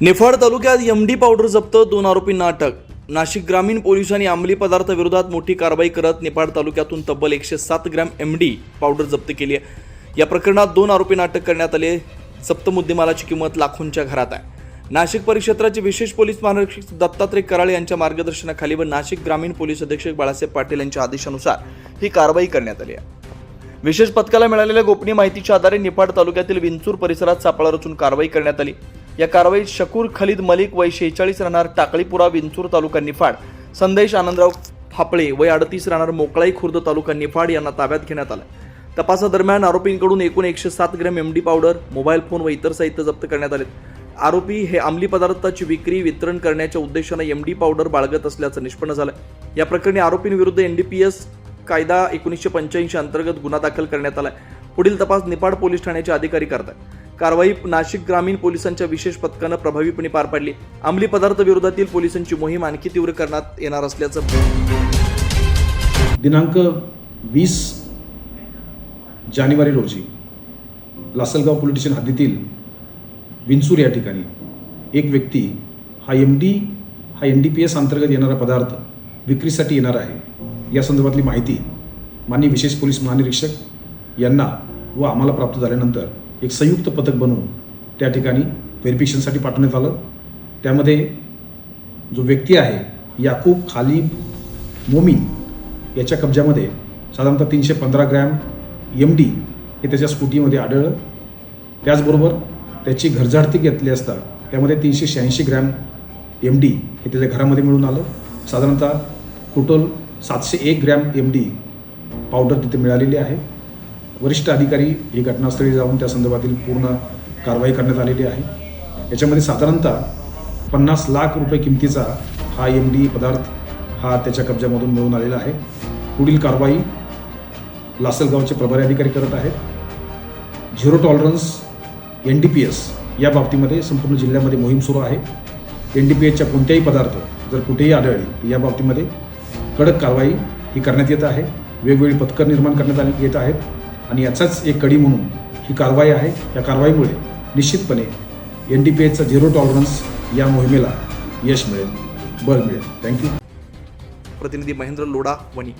निफाड तालुक्यात MD powder जप्त दोन आरोपींना अटक. नाशिक ग्रामीण पोलिसांनी अंमली पदार्थ विरोधात मोठी कारवाई करत निफाड तालुक्यातून तब्बल एकशे सात ग्रॅम एमडी पावडर जप्त केली आहे. या प्रकरणात दोन आरोपींना अटक करण्यात आले जप्त मुद्देमालाची किंमत लाखोंच्या घरात आहे. नाशिक परिक्षेत्राचे विशेष पोलीस महानिरीक्षक दत्तात्रय कराळे यांच्या मार्गदर्शनाखाली व नाशिक ग्रामीण पोलीस अधीक्षक बाळासाहेब पाटील यांच्या आदेशानुसार ही कारवाई करण्यात आली आहे. विशेष पथकाला मिळालेल्या गोपनीय माहितीच्या आधारे निफाड तालुक्यातील विंचूर परिसरात सापळा रचून कारवाई करण्यात आली. या कारवाईत शकूर खलीद मलिक वय शेहेचाळीस राहणार टाकळीपुरा विंचूर तालुका निफाड. संदेश आनंदराव फापळे वय अडतीस राहणार मोकळाई खुर्द तालुका निफाड यांना ताब्यात घेण्यात आलं. तपासादरम्यान आरोपींकडून एकूण एकशे सात gram M D powder mobile phone व इतर साहित्य जप्त करण्यात आले. आरोपी हे अंमली पदार्थाची विक्री वितरण करण्याच्या उद्देशानं एमडी पावडर बाळगत असल्याचं निष्पन्न झालं. या प्रकरणी आरोपींविरुद्ध एस कायदा एकोणीसशे पंच्याऐंशी अंतर्गत गुन्हा दाखल करण्यात आला पुढील तपास निपाड पोलीस ठाण्याचे अधिकारी करतात कारवाई नाशिक ग्रामीण पोलिसांच्या विशेष पथकानं प्रभावीपणे पार पाडली. अंमली पदार्थ विरोधातील पोलिसांची मोहीम आणखी तीव्र करण्यात येणार असल्याचं दिनांक वीस जानेवारी रोजी लासलगाव पोलीस स्टेशन हद्दीतील विंचूर या ठिकाणी एक व्यक्ती हा एम डी हा एन डी पी एस अंतर्गत येणारा पदार्थ विक्रीसाठी येणार आहे. या संदर्भातली माहिती माननीय विशेष पोलीस महानिरीक्षक यांना व आम्हाला प्राप्त झाल्यानंतर एक संयुक्त पथक बनवून त्या ठिकाणी व्हेरिफिकेशनसाठी पाठवण्यात आलं. त्यामध्ये जो व्यक्ती आहे याकूब खालीब मोमीन याच्या कब्जामध्ये साधारणतः तीनशे पंधरा ग्रॅम एम डी हे त्याच्या स्कूटीमध्ये आढळलं. त्याचबरोबर त्याची घरझाडती घेतली असता त्यामध्ये तीनशे शहाऐंशी ग्रॅम एम डी हे त्याच्या घरामध्ये मिळून आलं. साधारणतः टोटल सातशे एक ग्रॅम एम डी पावडर तिथे मिळालेली आहे. वरिष्ठ अधिकारी हे घटनास्थळी जाऊन त्या संदर्भातील पूर्ण कारवाई करण्यात आलेली आहे. याच्यामध्ये साधारणतः पन्नास लाख रुपये किमतीचा हा एम डी पदार्थ हा त्याच्या कब्जामधून मिळून आलेला आहे. पुढील कारवाई लासलगावचे प्रभारी अधिकारी करत आहेत. Zero tolerance N D P S या बाबतीमध्ये संपूर्ण जिल्ह्यामध्ये मोहीम सुरू आहे. एन डी पी एसच्या कोणत्याही पदार्थ जर कुठेही आढळले तर या बाबतीमध्ये कडक कारवाई ही करण्यात येत आहे. वेगवेगळी पथकं निर्माण करण्यात आली येत आहेत. आणि याचाच एक कडी म्हणून ही कारवाई आहे. या कारवाईमुळे निश्चितपणे एन डी पी एचा झिरो टॉलरन्स या मोहिमेला यश मिळेल बळ मिळेल. थँक्यू प्रतिनिधी महेंद्र लोडा वणी.